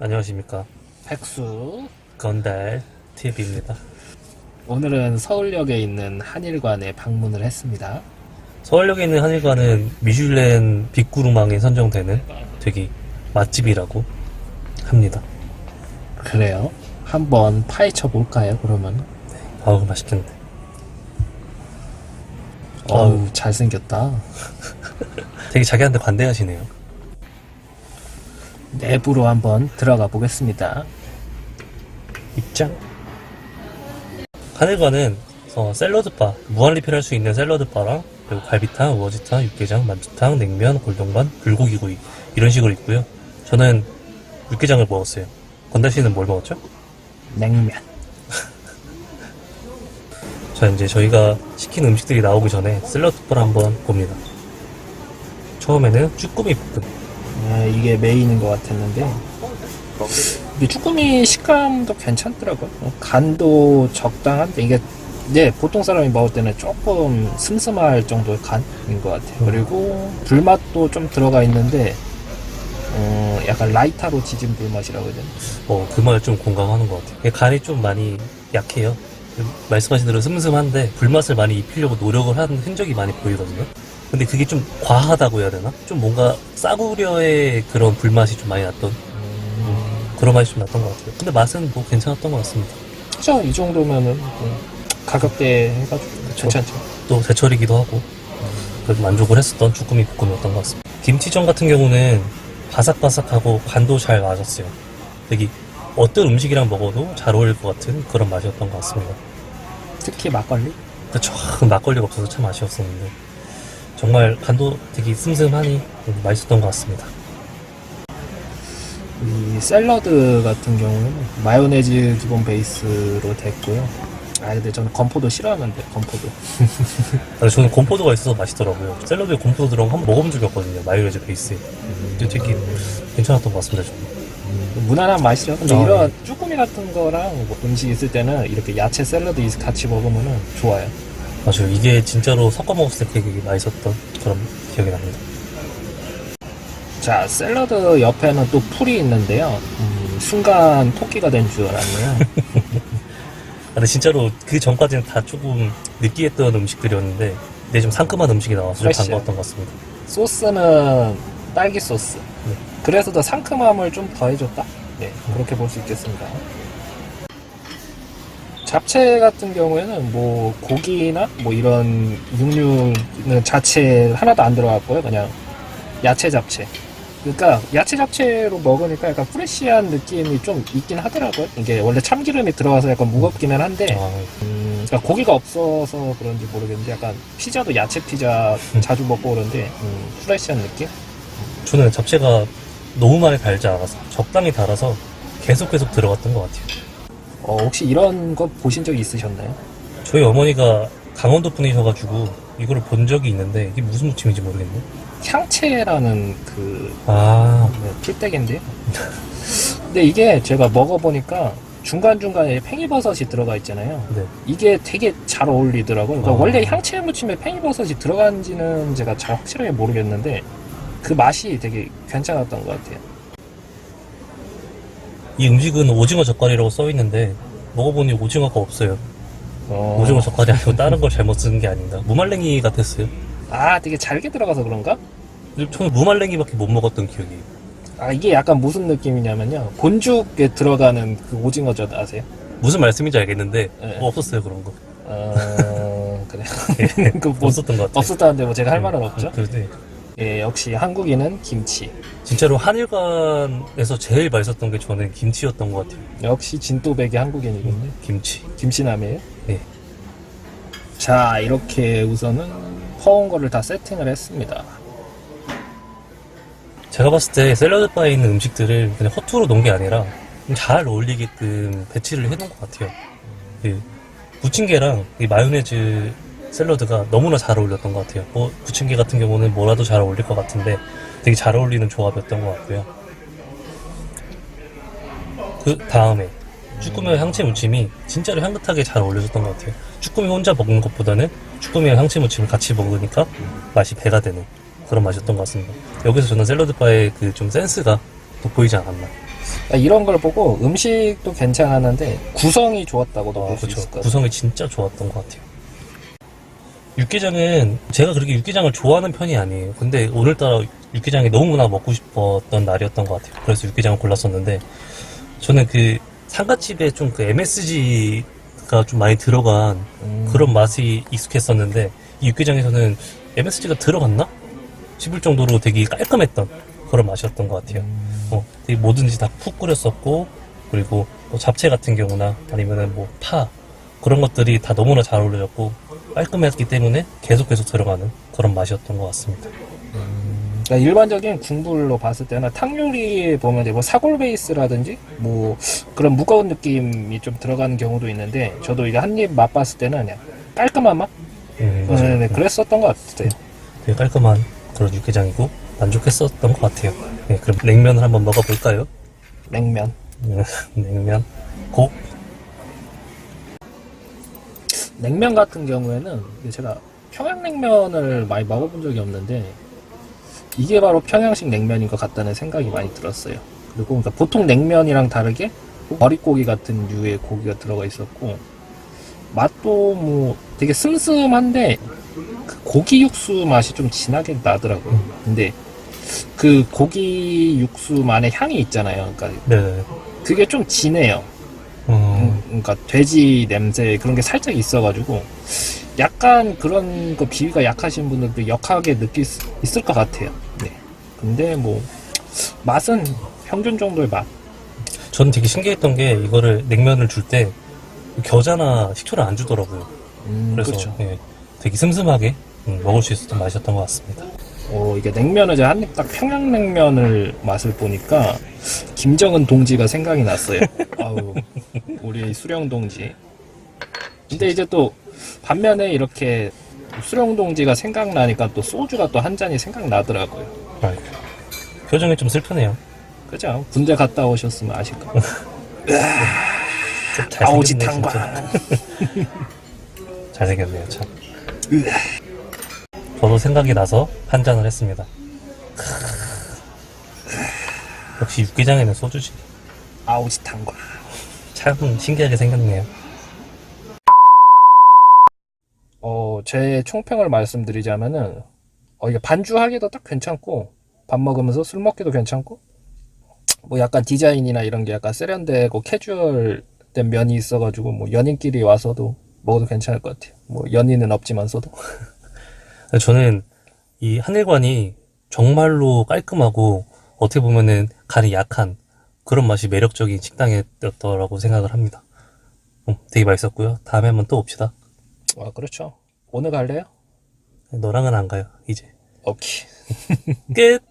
안녕하십니까. 백수. 건달 TV입니다. 오늘은 서울역에 있는 한일관에 방문을 했습니다. 서울역에 있는 한일관은 미슐랭 빅구르망에 선정되는 되게 맛집이라고 합니다. 그래요. 한번 파헤쳐 볼까요, 그러면? 아우, 맛있겠네. 어우, 잘생겼다. 되게 자기한테 관대하시네요. 내부로 한번 들어가 보겠습니다. 입장. 한일관은 어, 샐러드바, 무한 리필할 수 있는 샐러드바랑 그리고 갈비탕, 우거지탕, 육개장, 만두탕, 냉면, 골동반, 불고기구이 이런 식으로 있고요. 저는 육개장을 먹었어요. 건달 씨는 뭘 먹었죠? 냉면. 자 이제 저희가 시킨 음식들이 나오기 전에 샐러드바를 한번 봅니다. 처음에는 쭈꾸미 볶음. 네, 이게 메인인 것 같았는데. 이게 쭈꾸미 식감도 괜찮더라고요. 어, 간도 적당한데, 이게, 네, 보통 사람이 먹을 때는 조금 슴슴할 정도의 간인 것 같아요. 그리고 불맛도 좀 들어가 있는데, 어, 약간 라이타로 지진 불맛이라고 해야 되나? 어, 그 말 좀 공감하는 것 같아요. 간이 좀 많이 약해요. 말씀하신 대로 슴슴한데 불맛을 많이 입히려고 노력을 한 흔적이 많이 보이거든요. 근데 그게 좀 과하다고 해야 되나? 좀 뭔가 싸구려의 그런 불맛이 좀 많이 났던 그런 맛이 좀 났던 것 같아요. 근데 맛은 뭐 괜찮았던 것 같습니다. 그죠? 이 정도면은 뭐 가격대 해가지고 괜찮죠. 또 제철이기도 하고 그래도 만족을 했었던 쭈꾸미 볶음이었던 것 같습니다. 김치전 같은 경우는 바삭바삭하고 간도 잘 맞았어요. 되게 어떤 음식이랑 먹어도 잘 어울릴 것 같은 그런 맛이었던 것 같습니다. 특히 막걸리. 그쵸. 막걸리가 없어서 참 아쉬웠었는데 정말 간도 되게 슴슴하니 맛있었던 것 같습니다. 이 샐러드 같은 경우는 마요네즈 기본 베이스로 됐고요. 아 근데 저는 건포도 싫어하는데 건포도. 근데 저는 곰포도가 있어서 맛있더라고요. 샐러드에 곰포도 들어간 거 한번 먹어본 적이 없거든요. 마요네즈 베이스에. 근데 되게 괜찮았던 것 같습니다. 저는. 무난한 맛이죠. 근데 아, 이런 쭈꾸미 같은 거랑 뭐 음식 있을 때는 이렇게 야채 샐러드 같이 먹으면은 좋아요. 맞아요. 이게 진짜로 섞어 먹었을 때 되게 맛있었던 그런 기억이 납니다. 자 샐러드 옆에는 또 풀이 있는데요. 음, 순간 토끼가 된 줄 알았네요. 아, 근데 진짜로 그 전까지는 다 조금 느끼했던 음식들이었는데 근데 좀 상큼한 음식이 나와서 좀 프레쉬. 반가웠던 것 같습니다. 소스는 딸기 소스. 네. 그래서 더 상큼함을 좀 더해줬다. 네, 그렇게 볼 수 있겠습니다. 잡채 같은 경우에는 뭐 고기나 뭐 이런 육류는 자체 하나도 안 들어갔고요. 그냥 야채 잡채. 그러니까 야채 잡채로 먹으니까 약간 프레쉬한 느낌이 좀 있긴 하더라고요. 이게 원래 참기름이 들어가서 약간 무겁기는 한데 아, 음, 그러니까 고기가 없어서 그런지 모르겠는데 약간 피자도 야채 피자 자주 먹고 그런데 음, 프레시한 느낌? 저는 잡채가 너무 많이 달지 않아서 적당히 달아서 계속 계속 들어갔던 것 같아요. 어, 혹시 이런 거 보신 적 있으셨나요? 저희 어머니가 강원도 분이셔가지고 이거를 본 적이 있는데 이게 무슨 무침인지 모르겠네. 향채라는 그 아, 네, 풀떼기인데요. 근데 이게 제가 먹어보니까 중간중간에 팽이버섯이 들어가 있잖아요. 네. 이게 되게 잘 어울리더라고요. 그러니까 아. 원래 향채 무침에 팽이버섯이 들어간지는 제가 잘 확실하게 모르겠는데 그 맛이 되게 괜찮았던 것 같아요. 이 음식은 오징어 젓갈이라고 써 있는데 먹어보니 오징어가 없어요. 어. 오징어 젓갈이 아니고 다른 걸 잘못 쓴게 아닌가. 무말랭이 같았어요. 아, 되게 잘게 들어가서 그런가? 저는 무말랭이밖에 못 먹었던 기억이. 아, 이게 약간 무슨 느낌이냐면요. 본죽에 들어가는 그 오징어젓 아세요? 무슨 말씀인지 알겠는데 네. 뭐 없었어요 그런 거. 어, 그래. 그 뭐, 없었던 것 같아요. 없었다는데 뭐 제가 할 말은 없죠? 그런데 예, 역시 한국인은 김치. 진짜로 한일관에서 제일 맛있었던 게 저는 김치였던 것 같아요. 역시 진또백이 한국인이군요. 김치. 김치남이에요? 네. 자, 이렇게 우선은 퍼온 거를 다 세팅을 했습니다. 제가 봤을 때 샐러드 바에 있는 음식들을 그냥 허투루 놓은 게 아니라 좀잘 어울리게끔 배치를 해놓은 것 같아요. 그 부침개랑 이 마요네즈 샐러드가 너무나 잘 어울렸던 것 같아요. 뭐 부침개 같은 경우는 뭐라도 잘 어울릴 것 같은데 되게 잘 어울리는 조합이었던 것 같고요. 그 다음에 쭈꾸미와 향채 무침이 진짜로 향긋하게 잘 어울려졌던 것 같아요. 쭈꾸미 혼자 먹는 것보다는 쭈꾸미와 향채 무침을 같이 먹으니까 맛이 배가 되는 그런 맛이었던 것 같습니다. 여기서 저는 샐러드 바의 그 좀 센스가 돋보이지 않았나 그러니까 이런 걸 보고 음식도 괜찮았는데 구성이 좋았다고도 아, 볼수 그쵸. 있을 것 같아요. 구성이 진짜 좋았던 것 같아요. 육개장은 제가 그렇게 육개장을 좋아하는 편이 아니에요. 근데 오늘따라 육개장이 너무나 먹고 싶었던 날이었던 것 같아요. 그래서 육개장을 골랐었는데 저는 그 상가집에 좀 그 MSG가 좀 많이 들어간 음, 그런 맛이 익숙했었는데 이 육개장에서는 MSG가 들어갔나 싶을 정도로 되게 깔끔했던 그런 맛이었던 것 같아요. 음, 어, 되게 뭐든지 다 푹 끓였었고 그리고 뭐 잡채 같은 경우나 아니면은 뭐 파 그런 것들이 다 너무나 잘 어울려졌고 깔끔했기 때문에 계속 계속 들어가는 그런 맛이었던 것 같습니다. 그러니까 일반적인 국물로 봤을 때는 탕 요리에 보면 이제 뭐 사골 베이스라든지 뭐 그런 무거운 느낌이 좀 들어가는 경우도 있는데 저도 이게 한 입 맛봤을 때는 그냥 깔끔한 맛? 음, 네, 맞아요. 네, 그랬었던 것 같아요. 되게 깔끔한 그런 육개장이고 만족했었던 것 같아요. 네, 그럼 냉면을 한번 먹어볼까요? 냉면. 음, 냉면 고 냉면 같은 경우에는 제가 평양냉면을 많이 먹어본 적이 없는데 이게 바로 평양식 냉면인 것 같다는 생각이 많이 들었어요. 그리고 그러니까 보통 냉면이랑 다르게 머릿고기 같은 류의 고기가 들어가 있었고 맛도 뭐 되게 슴슴한데 그 고기 육수 맛이 좀 진하게 나더라고요. 근데 그 고기 육수만의 향이 있잖아요. 그러니까 네. 그게 좀 진해요. 음, 음, 그러니까 돼지 냄새 그런 게 살짝 있어가지고 약간 그런 거 비위가 약하신 분들도 역하게 느낄 수 있을 것 같아요. 네. 근데 뭐 맛은 평균 정도의 맛. 저는 되게 신기했던 게 이거를 냉면을 줄 때 겨자나 식초를 안 주더라고요. 음, 그래서 그렇죠. 예, 되게 슴슴하게 음, 먹을 수 있었던 맛이었던 것 같습니다. 어, 이게 냉면을 제가 한입 딱 평양냉면을 맛을 보니까 김정은 동지가 생각이 났어요. 아우, 우리 수령 동지. 근데 이제 또 반면에 이렇게 수령 동지가 생각나니까 또 소주가 또 한 잔이 생각나더라고요. 아이고, 표정이 좀 슬프네요. 그죠? 군대 갔다 오셨으면 아실 거예요. 좀 잘생겼네, 아오지탕과. 진짜. 잘생겼네요, 참. 저도 생각이 나서 한 잔을 했습니다. 역시 육개장에는 소주지. 아오지탕과. 참 신기하게 생겼네요. 어, 제 총평을 말씀드리자면은, 어, 이게 반주하기도 딱 괜찮고, 밥 먹으면서 술 먹기도 괜찮고, 뭐 약간 디자인이나 이런 게 약간 세련되고 캐주얼된 면이 있어가지고, 뭐 연인끼리 와서도 먹어도 괜찮을 것 같아요. 뭐 연인은 없지만서도. 저는 이 하늘관이 정말로 깔끔하고 어떻게 보면은 간이 약한 그런 맛이 매력적인 식당이었더라고 생각을 합니다. 음, 되게 맛있었고요. 다음에 한번 또 옵시다. 아, 그렇죠. 오늘 갈래요? 너랑은 안 가요, 이제. 오케이. 끝!